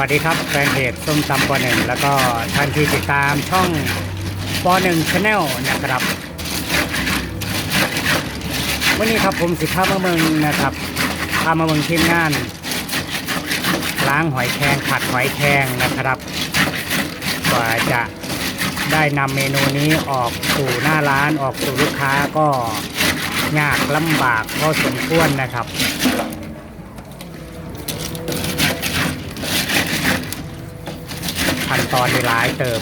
วัสดีครับแฟนเพจส้มตำปอหนึ่งแล้วก็ท่านที่ติดตามช่องปอหนึ่งชาแนลนะครับวันนี้ครับผมสิพามาเมืองนะครับพามาเมืองทีมงาน ล้างหอยแครงผัดหอยแครงนะครับกว่าจะได้นำเมนูนี้ออกสู่หน้าร้านออกสู่ลูกค้าก็ยากลำบากพอสมควรนะครับ ขั้น ตอนนี่หลายเติบ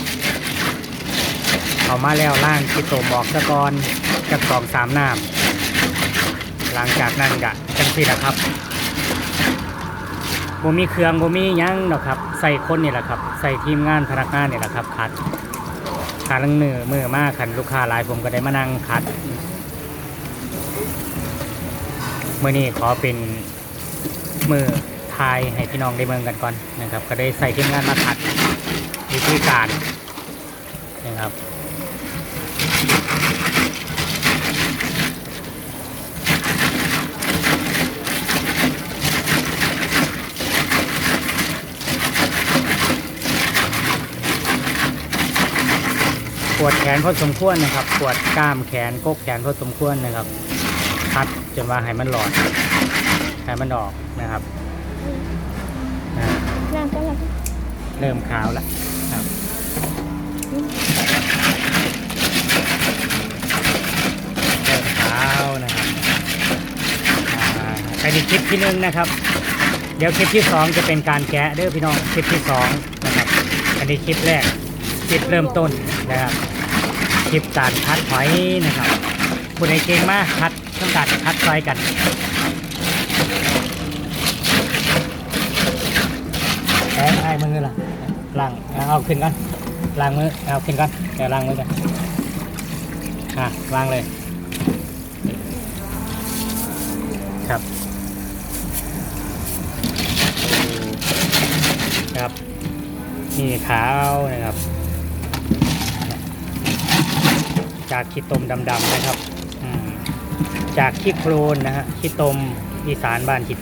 เอามาแล้วล่างคิดโตมออกสะกอนจากสองสามน้ำหลังจากนั้นกะจังสิละครับบ่มีเครื่องบ่มียังหรอกครับใส่คนนี่แหละครับ ใส่ทีมงานพนักงานนี่แหละครับคัดคัดลังมือมือมากคันลูกค้าหลายผมก็ได้มานั่งคัดเมื่อนี้ขอเป็นมือทายให้พี่น้องได้เมืองกันก่อนนะครับ ก็ได้ใส่ทีมงานมาคัด วิธีการนะครับปวดแขนพอสมควรนะครับปวดกล้ามแขนกกแขนพอสมควรนะครับคัดจนว่าให้มันหลอดให้มันออกนะครับอ่าน้ำก็แล้วเริ่มขาวแล้วครับ เริ่มขานะครับอ่าอันนี้คลิปที่หนึ่งนะครับ เดี๋ยวคลิปที่สองจะเป็นการแกะเด้อพี่น้องคลิปที่สองนะครับอันนี้คลิปแรกคลิปเริ่มต้นนะครับคลิปการคัดหอยนะครับผู้ใดเก่งมากคัดต้องการคัดไฟกันแอ้ไอ้มือล่ะล้างเอาขึ้นกัน ล้างมือเอาขึ้นกันเดี๋ยวล้างมือกันอะวางเลย ครับ ครับนี่ขาวนะครับ จากขี้ตมดำๆนะครับจากขี้โครนนะฮะขี้ตมอีสานบ้านขี้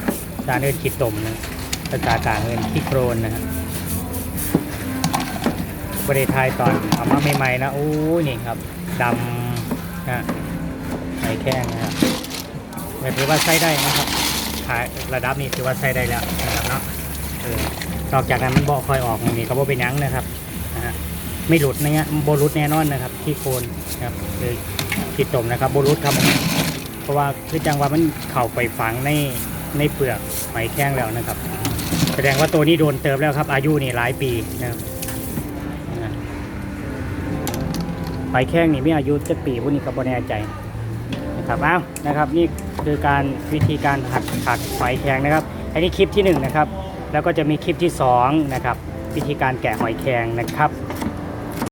สานเอินขี้ตมนะภาษากลางเอินขี้โครนนะฮะ บริทายตอนเอามาใหม่ๆนะโอ้นี่ครับดำนะไข่แข้งนะครับถือว่าใช้ได้นะครับขายระดับนี้ถือว่าใช้ได้แล้วนะครับเนาะนอกจากนั้นมันบอกคอยออกอย่างนี้ก็บ่เป็นยังนะครับนะไม่หลุดนะฮะโบรุษแน่นอนนะครับ ที่โคนนะครับคือขีดตมนะครับโบรุษครับเพราะว่าคือจังว่ามันเข่าไปฝังในในเปลือกหอยแข้งแล้วนะครับ แสดงว่าตัวนี้โดนเติมแล้วครับ อายุนี่หลายปีนะครับ อยแข้งนี่มีอายุจะปีพวกนี้ก็บ่แน่ใจนะครับอ้าวนะครับนี่คือการวิธีการหัดหัดหอยแข้งนะครับ อันนี้คลิปที่หนึ่งนะครับแล้วก็จะมีคลิปที่สองนะครับวิธีการแกะหอยแครงนะครับ